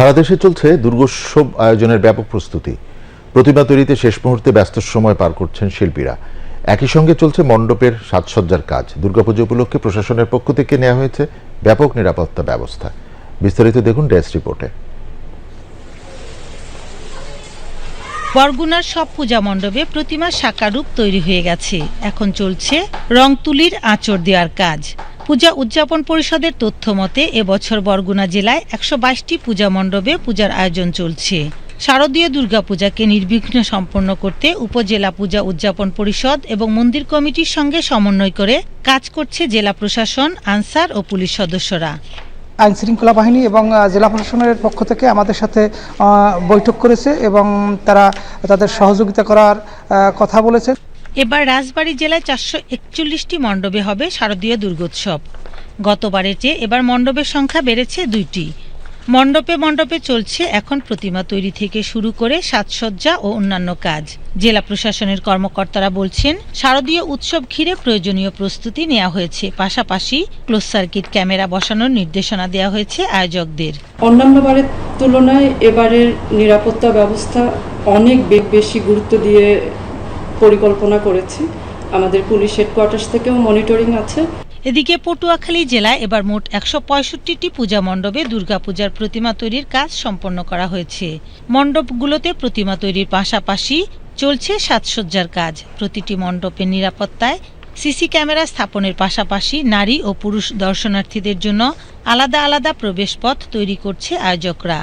সারা দেশে চলছে দুর্গোৎসব আয়োজনের ব্যাপক প্রস্তুতি। প্রতিমা তৈরিতে শেষ মুহূর্তে ব্যস্ত সময় পার করছেন শিল্পীরা। একই সঙ্গে চলছে মণ্ডপের সাজসজ্জার কাজ। দুর্গাপুজো উপলক্ষে প্রশাসনের পক্ষ থেকে নেওয়া হয়েছে ব্যাপক নিরাপত্তা ব্যবস্থা। বিস্তারিত দেখুন ডেস্ক রিপোর্টে। বরগুনার সব পূজা মণ্ডপে প্রতিমা সাকারূপ তৈরি হয়ে গেছে। এখন চলছে রং তুলির আঁচড় দেওয়ার কাজ। পূজা উদযাপন পরিষদের তথ্য মতে, এবছর বরগুনা জেলায় একশো বাইশটি পূজা মণ্ডপে পূজার আয়োজন চলছে। শারদীয় দুর্গাপূজাকে নির্বিঘ্ন সম্পন্ন করতে উপজেলা পূজা উদযাপন পরিষদ এবং মন্দির কমিটির সঙ্গে সমন্বয় করে কাজ করছে জেলা প্রশাসন, আনসার ও পুলিশ সদস্যরা। আইন শৃঙ্খলা বাহিনী এবং জেলা প্রশাসনের পক্ষ থেকে আমাদের সাথে বৈঠক করেছে এবং তারা তাদের সহযোগিতা করার কথা বলেছে। এবার রাজবাড়ী জেলায় চারশো একচল্লিশটি মণ্ডপে হবে শারদীয় দুর্গোৎসব। গতবারের চেয়ে এবার মণ্ডপের সংখ্যা বেড়েছে দুইটি। মণ্ডপে মণ্ডপে চলছে এখন প্রতিমা তৈরি থেকে শুরু করে সাজসজ্জা ও অন্যান্য কাজ। জেলা প্রশাসনের কর্মকর্তারা বলছেন, শারদীয় উৎসব ঘিরে প্রয়োজনীয় প্রস্তুতি নেওয়া হয়েছে। পাশাপাশি ক্লোজ সার্কিট ক্যামেরা বসানোর নির্দেশনা দেওয়া হয়েছে আয়োজকদের। অন্যান্য বারের তুলনায় এবারের নিরাপত্তা ব্যবস্থা অনেক বেশি গুরুত্ব দিয়ে পরিকল্পনা করেছি। আমাদের পুলিশ হেডকোয়ার্টার্স থেকেও মনিটরিং আছে। এদিকে পটুয়াখালী জেলায় এবার মোট একশো পঁয়ষট্টিটি পূজা মণ্ডপে দুর্গাপূজার প্রতিমা তৈরির কাজ সম্পন্ন করা হয়েছে। মণ্ডপগুলোতে প্রতিমা তৈরির পাশাপাশি চলছে সাজসজ্জার কাজ। প্রতিটি মণ্ডপের নিরাপত্তায় সিসি ক্যামেরা স্থাপনের পাশাপাশি নারী ও পুরুষ দর্শনার্থীদের জন্য আলাদা আলাদা প্রবেশপথ তৈরি করছে আয়োজকরা।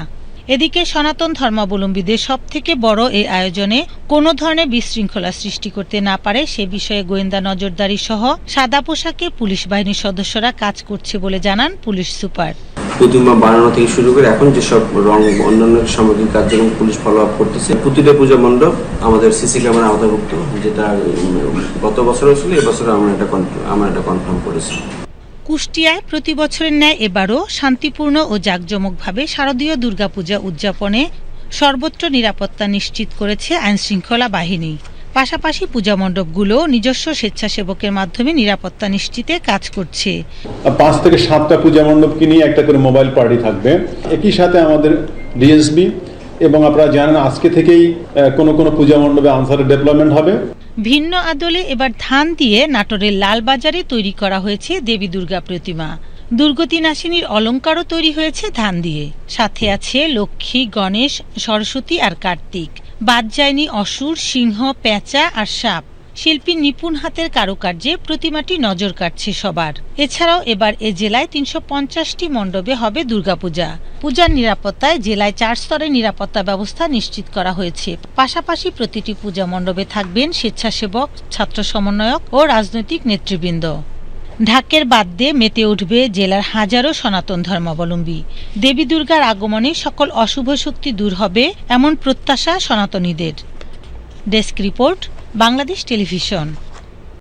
এদিকে সনাতন ধর্মাবলম্বীদের সব থেকে বড় এই আয়োজনে কোনো ধরনের বিশৃঙ্খলা সৃষ্টি করতে না পারে সে বিষয়ে গোয়েন্দা নজরদারি সহ সাদা পোশাকে পুলিশ বাহিনীর সদস্যরা কাজ করছে বলে জানান পুলিশ সুপার। প্রতিমা বানানো থেকে শুরু করে এখন যেসব রং অন্যান্য সামগ্রিক কার্যক্রম পুলিশ ফলো আপ করতেছে, প্রতিটা পূজা মণ্ডপ আমাদের সিসি ক্যামেরা আওতাভুক্ত, যেটা গত বছর ছিল এবছর আমরা এটা আমরা এটা কনফার্ম করেছি। কুষ্টিয়ায় প্রতি বছরের ন্যায় এবারও শান্তিপূর্ণ ও জাঁকজমকভাবে শারদীয় দুর্গাপূজা উদযাপনে সর্বত্র নিরাপত্তা নিশ্চিত করেছে আইনশৃঙ্খলা বাহিনী। পাশাপাশি পূজা মণ্ডপগুলো নিজস্ব স্বেচ্ছাসেবকের মাধ্যমে নিরাপত্তা নিশ্চিতে কাজ করছে। পাঁচ থেকে সাতটা পূজা মণ্ডপকে নিয়ে একটা করে মোবাইল পার্টি থাকবে। একই সাথে আমাদের ডিএসবি এবং আপনারা জানেন আজকে থেকেই কোনো কোনো পূজা মণ্ডপে আনসারের ডেভেলপমেন্ট হবে। ভিন্ন আদলে এবার ধান দিয়ে নাটোরের লালবাজারে তৈরি করা হয়েছে দেবী দুর্গা প্রতিমা। দুর্গতি নাসিনীর অলঙ্কারও তৈরি হয়েছে ধান দিয়ে। সাথে আছে লক্ষ্মী, গণেশ, সরস্বতী আর কার্তিক। বাদ যায়নি অসুর, সিংহ, পেঁচা আর সাপ। শিল্পীর নিপুণ হাতের কারুকার্যে প্রতিমাটি নজর কাটছে সবার। এছাড়াও এবার এ জেলায় তিনশো পঞ্চাশটি মণ্ডপে হবে দুর্গাপূজা। পূজার নিরাপত্তায় জেলায় চার স্তরের নিরাপত্তা ব্যবস্থা নিশ্চিত করা হয়েছে। পাশাপাশি প্রতিটি পূজা মণ্ডপে থাকবেন স্বেচ্ছাসেবক, ছাত্র সমন্বয়ক ও রাজনৈতিক নেতৃবৃন্দ। ঢাকের বাদ দিয়ে মেতে উঠবে জেলার হাজারো সনাতন ধর্মাবলম্বী। দেবী দুর্গার আগমনে সকল অশুভ শক্তি দূর হবে এমন প্রত্যাশা সনাতনীদের। Desk report Bangladesh television.